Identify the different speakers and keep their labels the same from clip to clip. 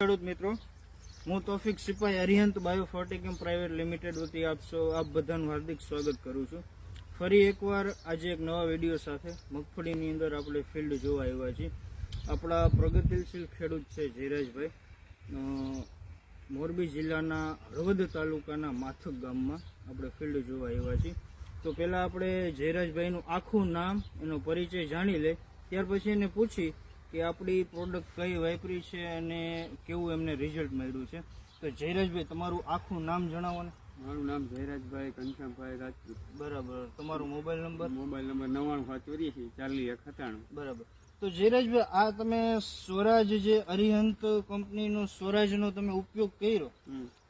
Speaker 1: ખેડૂત મિત્રો, હું તોફિક સિપાઈ અરિહંત બાયોફોર્ટિકમ પ્રાઇવેટ લિમિટેડ વતી આપશો આપ બધાનું હાર્દિક સ્વાગત કરું છું. ફરી એકવાર આજે એક નવા વીડિયો સાથે મગફળીની અંદર આપણે ફિલ્ડ જોવા આવ્યા છીએ. આપણા પ્રગતિશીલ ખેડૂત છે જયરાજભાઈ મોરબી જિલ્લાના હળવદ તાલુકાના માથક ગામમાં આપણે ફિલ્ડ જોવા આવ્યા છીએ. તો પહેલાં આપણે જયરાજભાઈનું આખું નામ, એનો પરિચય જાણી લે, ત્યાર પછી એને પૂછી કે આપણી પ્રોડક્ટ કઈ વાપરી છે અને કેવું એમને રિઝલ્ટ મળ્યું છે. તો જયરાજભાઈ તમારું આખું નામ જણાવો ને.
Speaker 2: મારું નામ જયરાજભાઈ ઘનશ્યામભાઈ રાજપૂત.
Speaker 1: બરાબર. તમારો મોબાઈલ નંબર
Speaker 2: મોબાઈલ નંબર નવ્વાણું સાત ચોર્યાસી ચાલી એક સત્તાણું
Speaker 1: બરાબર. તો જયરાજભાઈ આ તમે સ્વરાજ જે અરિહંત કંપનીનો સ્વરાજનો તમે ઉપયોગ કર્યો.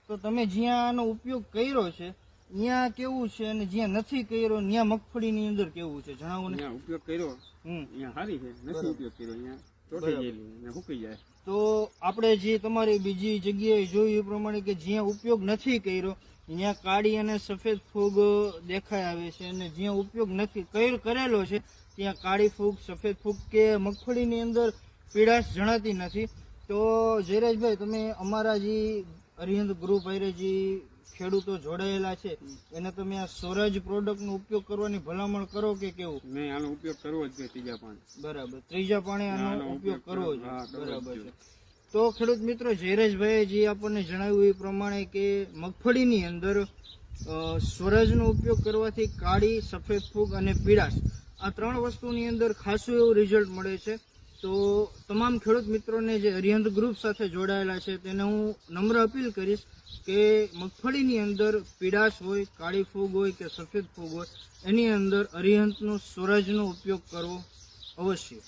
Speaker 1: તો તમે જ્યાં આનો ઉપયોગ કર્યો છે ત્યાં કેવું છે અને જ્યાં નથી કર્યો ત્યાં મગફળીની અંદર કેવું છે? જણાવો ને.
Speaker 2: ઉપયોગ કર્યો.
Speaker 1: હમ.
Speaker 2: અહીંયા સારી છે. નથી ઉપયોગ કર્યો અહીંયા ગયેલી જાય.
Speaker 1: તો આપણે જે તમારી બીજી જગ્યાએ જોયું એ પ્રમાણે કે જ્યાં ઉપયોગ નથી કર્યો ત્યાં કાળી અને સફેદ ફૂગ દેખાય આવે છે અને જ્યાં ઉપયોગ નથી કર- કરેલો છે ત્યાં કાળી ફૂગ સફેદ ફૂગ કે મગફળીની અંદર પીડાશ જણાતી નથી. તો જયરાજભાઈ તમે અમારા જે અરિહંત ગ્રુપ જે ખેડૂતો જોડાયેલા છે. એને તમે આ સ્વરાજ પ્રોડક્ટનો ઉપયોગ કરવાની ભલામણ કરો કે કેવું?
Speaker 2: નહીં આનો ઉપયોગ કરવો જ જોઈએ ત્રીજા પાણી
Speaker 1: બરાબર. ત્રીજા પાણી આનો ઉપયોગ કરવો જોઈએ. બરાબર છે. તો ખેડૂત મિત્રો જયરાજભાઈએ જે આપણને જણાવ્યું એ પ્રમાણે કે મગફળીની અંદર સ્વરાજનો ઉપયોગ કરવાથી કાળી સફેદ ફૂગ અને પીળાશ આ ત્રણ વસ્તુની અંદર ખાસું એવું રિઝલ્ટ મળે છે. તો તમામ ખેડૂત મિત્રોને જે અરિહંત ગ્રુપ સાથે જોડાયેલા છે, તેને હું નમ્ર અપીલ કરીશ કે મગફળીની અંદર પીડાશ હોય, કાળી ફૂગ હોય કે સફેદ ફૂગ હોય, એની અંદર અરિહંતનો, સ્વરાજનો ઉપયોગ કરવો અવશ્ય.